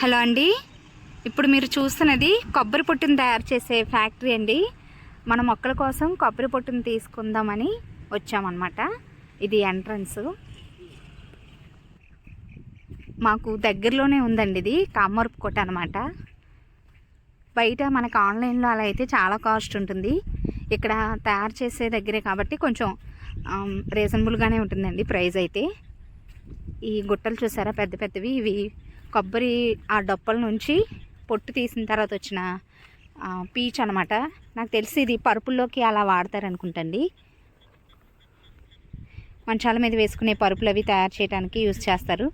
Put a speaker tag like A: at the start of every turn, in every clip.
A: Hello అండి. ఇప్పుడు మీరు చూస్తున్నది కొబ్బరి పొట్టును తయారు చేసే ఫ్యాక్టరీ అండి. మన మొక్కల కోసం కొబ్బరి పొట్టును తీసుకుందామని వచ్చామన్నమాట. ఇది ఎంట్రన్స్. మాకు దగ్గరలోనే ఉందండి ఇది కామర్పు కొట్ట అనమాట బయట మనకు ఆన్లైన్లో అలా అయితే చాలా కాస్ట్ ఉంటుంది. ఇక్కడ తయారు చేసే దగ్గరే కాబట్టి కొంచెం రీజనబుల్గానే ఉంటుందండి ప్రైస్ అయితే. ఈ గుట్టలు చూసారా? పెద్ద పెద్దవి. ఇవి కొబ్బరి ఆ డొప్పల నుంచి పొట్టు తీసిన తర్వాత వచ్చిన పీచ్ అనమాట నాకు తెలిసి ఇది పరుపుల్లోకి అలా వాడతారనుకుంటండి. మంచాల మీద వేసుకునే పరుపులు అవి తయారు చేయడానికి యూజ్ చేస్తారు.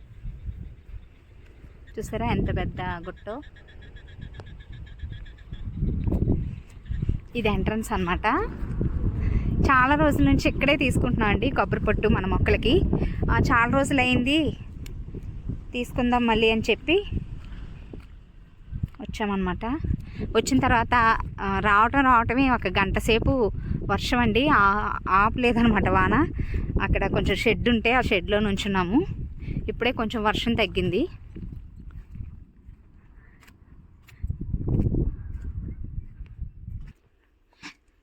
A: చూసారా ఎంత పెద్ద గుట్టో? ఇది ఎంట్రన్స్ అనమాట చాలా రోజుల నుంచి ఇక్కడే తీసుకుంటున్నాం అండి కొబ్బరి పొట్టు మన మొక్కలకి. చాలా రోజులు అయింది తీసుకుందాం మళ్ళీ అని చెప్పి వచ్చామన్నమాట. వచ్చిన తర్వాత రావటం రావటమే ఒక గంట సేపు వర్షం అండి. ఆపలేదనమాట వాన. అక్కడ కొంచెం షెడ్ ఉంటే ఆ షెడ్లో నుంచున్నాము. ఇప్పుడే కొంచెం వర్షం తగ్గింది.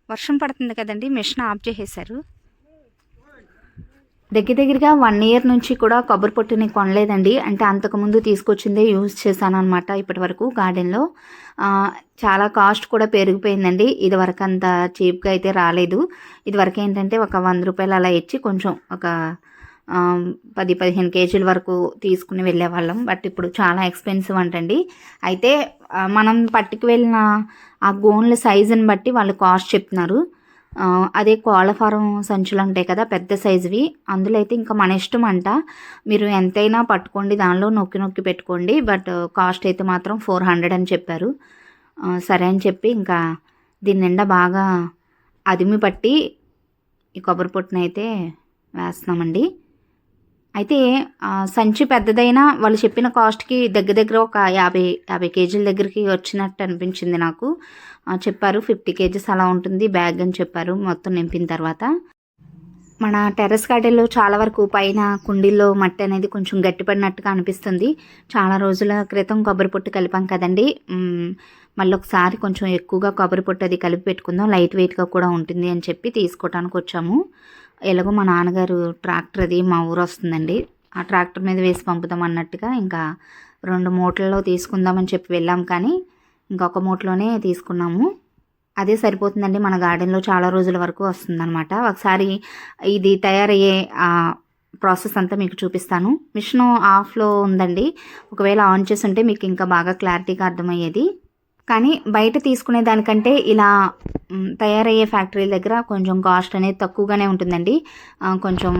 A: వర్షం పడుతుంది కదండి మిషన్ ఆఫ్ చేసేసారు దగ్గర దగ్గరగా వన్ ఇయర్ నుంచి కూడా కొబ్బరి పొట్టుని కొనలేదండి. అంటే అంతకుముందు తీసుకొచ్చిందే యూజ్ చేశాను అనమాట ఇప్పటి వరకు గార్డెన్లో చాలా కాస్ట్ కూడా పెరిగిపోయిందండి. ఇది వరకు అంత చీప్గా అయితే రాలేదు. ఇది వరకు ఏంటంటే ఒక వంద రూపాయలు అలా ఇచ్చి కొంచెం ఒక పది పదిహేను కేజీల వరకు తీసుకుని వెళ్ళేవాళ్ళం. బట్ ఇప్పుడు చాలా ఎక్స్పెన్సివ్ అంటండి. అయితే మనం పట్టుకు వెళ్ళిన ఆ గోన్ల సైజుని బట్టి వాళ్ళు కాస్ట్ చెప్తున్నారు. అదే కోళ్ళ ఫారం సంచులు ఉంటాయి కదా పెద్ద సైజువి. అందులో అయితే ఇంకా మన ఇష్టం అంట మీరు ఎంతైనా పట్టుకోండి దానిలో నొక్కి నొక్కి పెట్టుకోండి బట్ కాస్ట్ అయితే మాత్రం ఫోర్ హండ్రెడ్ అని చెప్పారు. సరే అని చెప్పి ఇంకా దీని నిండా బాగా అదిమి పట్టి ఈ కొబ్బరి పొట్టునైతే వేస్తున్నామండి. అయితే సంచి పెద్దదైనా వాళ్ళు చెప్పిన కాస్ట్కి దగ్గర దగ్గర ఒక యాభై యాభై కేజీల దగ్గరికి వచ్చినట్టు అనిపించింది నాకు. చెప్పారు ఫిఫ్టీ కేజీస్ అలా ఉంటుంది బ్యాగ్ అని చెప్పారు మొత్తం నింపిన తర్వాత. మన టెర్రస్ గార్డెన్లో చాలా వరకు పైన కుండీల్లో మట్టి అనేది కొంచెం గట్టిపడినట్టుగా అనిపిస్తుంది. చాలా రోజుల క్రితం కొబ్బరి పొట్టు కలిపాం కదండి. మళ్ళీ ఒకసారి కొంచెం ఎక్కువగా కొబ్బరి పొట్టు అది కలిపి పెట్టుకుందాం లైట్ వెయిట్గా కూడా ఉంటుంది అని చెప్పి తీసుకోవడానికి వచ్చాము. ఎలాగో మా నాన్నగారు ట్రాక్టర్ అది మా ఊరు వస్తుందండి. ఆ ట్రాక్టర్ మీద వేసి పంపుదాం అన్నట్టుగా ఇంకా రెండు మూటల్లో తీసుకుందామని చెప్పి వెళ్ళాం కానీ ఇంకొక మూటలోనే తీసుకున్నాము. అదే సరిపోతుందండి మన గార్డెన్లో చాలా రోజుల వరకు వస్తుందన్నమాట. ఒకసారి ఇది తయారయ్యే ప్రాసెస్ అంతా మీకు చూపిస్తాను. మిషన్ ఆఫ్లో ఉందండి. ఒకవేళ ఆన్ చేసి ఉంటే మీకు ఇంకా బాగా క్లారిటీగా అర్థమయ్యేది. కానీ బయట తీసుకునే దానికంటే ఇలా తయారయ్యే ఫ్యాక్టరీల దగ్గర కొంచెం కాస్ట్ అనేది తక్కువగానే ఉంటుందండి. కొంచెం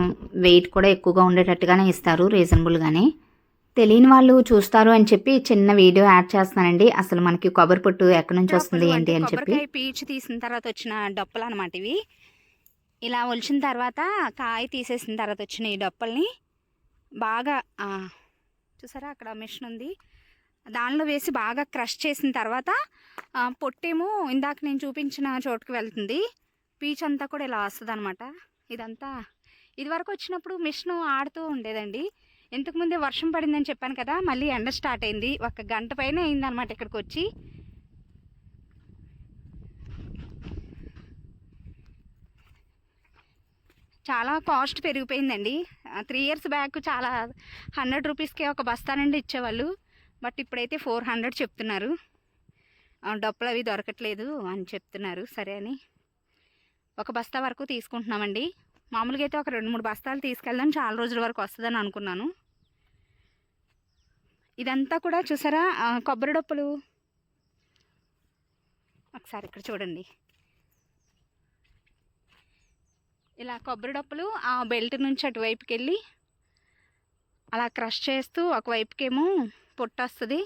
A: వెయిట్ కూడా ఎక్కువగా ఉండేటట్టుగానే ఇస్తారు రీజనబుల్గానే. తెలియని వాళ్ళు చూస్తారు అని చెప్పి చిన్న వీడియో యాడ్ చేస్తున్నానండి. అసలు మనకి కొబ్బరి పొట్టు ఎక్కడి నుంచి వస్తుంది ఏంటి అని చెప్పి. పీచు తీసిన తర్వాత వచ్చిన డొప్పలు అనమాట ఇవి. ఇలా ఒలిచిన తర్వాత కాయ తీసేసిన తర్వాత వచ్చిన ఈ డొప్పల్ని బాగా చూసారా అక్కడ మిషన్ ఉంది? దానిలో వేసి బాగా క్రష్ చేసిన తర్వాత పొట్టేమో ఇందాక నేను చూపించిన చోటుకి వెళ్తుంది. పీచ్ అంతా కూడా ఇలా వస్తుంది అనమాట ఇదంతా ఇదివరకు వచ్చినప్పుడు మిషన్ ఆడుతూ ఉండేదండి. ఇంతకుముందే వర్షం పడిందని చెప్పాను కదా మళ్ళీ ఎండ స్టార్ట్ అయింది. ఒక గంట పైన అయిందనమాట ఇక్కడికి వచ్చి చాలా కాస్ట్ పెరిగిపోయిందండి. త్రీ ఇయర్స్ బ్యాక్ చాలా హండ్రెడ్ రూపీస్కే ఒక బస్తా నుండి ఇచ్చేవాళ్ళు. బట్ ఇప్పుడైతే ఫోర్ హండ్రెడ్ చెప్తున్నారు. ఆ, డప్పులు అవి దొరకట్లేదు అని చెప్తున్నారు. సరే అని. ఒక బస్తా వరకు తీసుకుంటున్నామండి. మామూలుగా అయితే ఒక రెండు మూడు బస్తాలు తీసుకెళ్దాం చాలా రోజుల వరకు వస్తుందని అనుకున్నాను. ఇదంతా కూడా చూసారా? కొబ్బరి డప్పులు. ఒకసారి ఇక్కడ చూడండి. ఇలా కొబ్బరి డప్పులు ఆ బెల్ట్ నుంచి అటువైపుకి వెళ్ళి అలా క్రష్ చేస్తూ ఒకవైపుకేమో పొట్ట వస్తుంది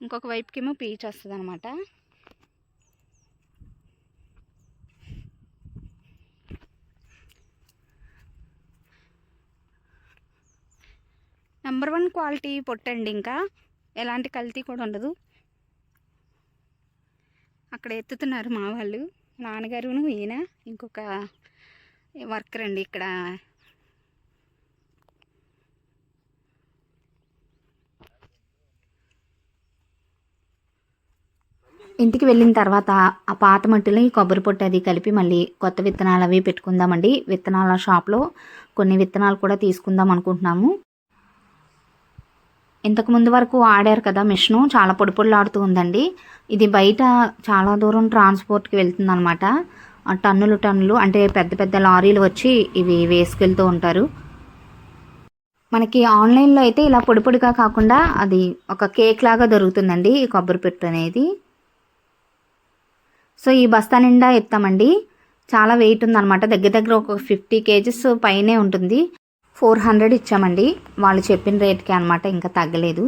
A: ఇంకొక వైపుకేమో పీచ్ వస్తుంది అనమాట నెంబర్ వన్ క్వాలిటీ పొట్టండి ఇంకా. ఎలాంటి కల్తీ కూడా ఉండదు. అక్కడ ఎత్తుతున్నారు మా వాళ్ళు. నాన్నగారును ఈయన ఇంకొక వర్కర్ అండి ఇక్కడ. ఇంటికి వెళ్ళిన తర్వాత ఆ పాత మట్టిని కొబ్బరి పొట్టు అది కలిపి మళ్ళీ కొత్త విత్తనాలు అవి పెట్టుకుందామండి. విత్తనాల షాప్లో కొన్ని విత్తనాలు కూడా తీసుకుందాం అనుకుంటున్నాము. ఇంతకుముందు వరకు ఆడారు కదా మిషను. చాలా పొడి పొడిలాడుతూ ఉందండి. ఇది బయట చాలా దూరం ట్రాన్స్పోర్ట్కి వెళ్తుంది అనమాట టన్నులు టన్నులు అంటే పెద్ద పెద్ద లారీలు వచ్చి ఇవి వేసుకెళ్తూ ఉంటారు. మనకి ఆన్లైన్లో అయితే ఇలా పొడి పొడిగా కాకుండా అది ఒక కేక్ లాగా దొరుకుతుందండి ఈ కొబ్బరి పెట్టు అనేది. సో ఈ బస్తా నిండా ఎత్తామండి చాలా వెయిట్ ఉందన్నమాట. దగ్గర దగ్గర ఒక ఫిఫ్టీ కేజెస్ పైనే ఉంటుంది. ఫోర్ హండ్రెడ్ ఇచ్చామండి. వాళ్ళు చెప్పిన రేట్కి అనమాట ఇంకా తగ్గలేదు.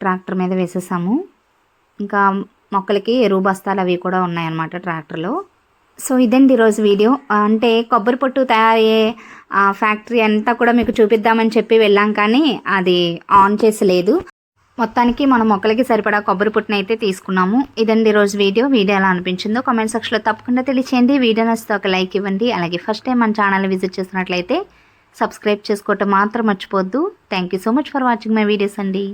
A: ట్రాక్టర్ మీద వేసేసాము. ఇంకా మొక్కలకి ఎరువు బస్తాలు అవి కూడా ఉన్నాయన్నమాట ట్రాక్టర్లో. సో ఇదండి ఈరోజు వీడియో. అంటే కొబ్బరి పొట్టు తయారయ్యే ఫ్యాక్టరీ అంతా కూడా మీకు చూపిద్దామని చెప్పి వెళ్ళాం కానీ అది ఆన్ చేసి లేదు మొత్తానికి మనం మొక్కలకి సరిపడా కొబ్బరి పుట్టును అయితే తీసుకున్నాము. ఇదండి రోజు వీడియో. వీడియో ఎలా అనిపించిందో కామెంట్ సెక్షన్లో తప్పకుండా తెలియచేయండి. వీడియో నచ్చితే ఒక లైక్ ఇవ్వండి. అలాగే ఫస్ట్ టైం మన ఛానల్ విజిట్ చేసినట్లయితే సబ్స్క్రైబ్ చేసుకోవటం మాత్రం మర్చిపోద్దు thank you so much for watching my videos అండి.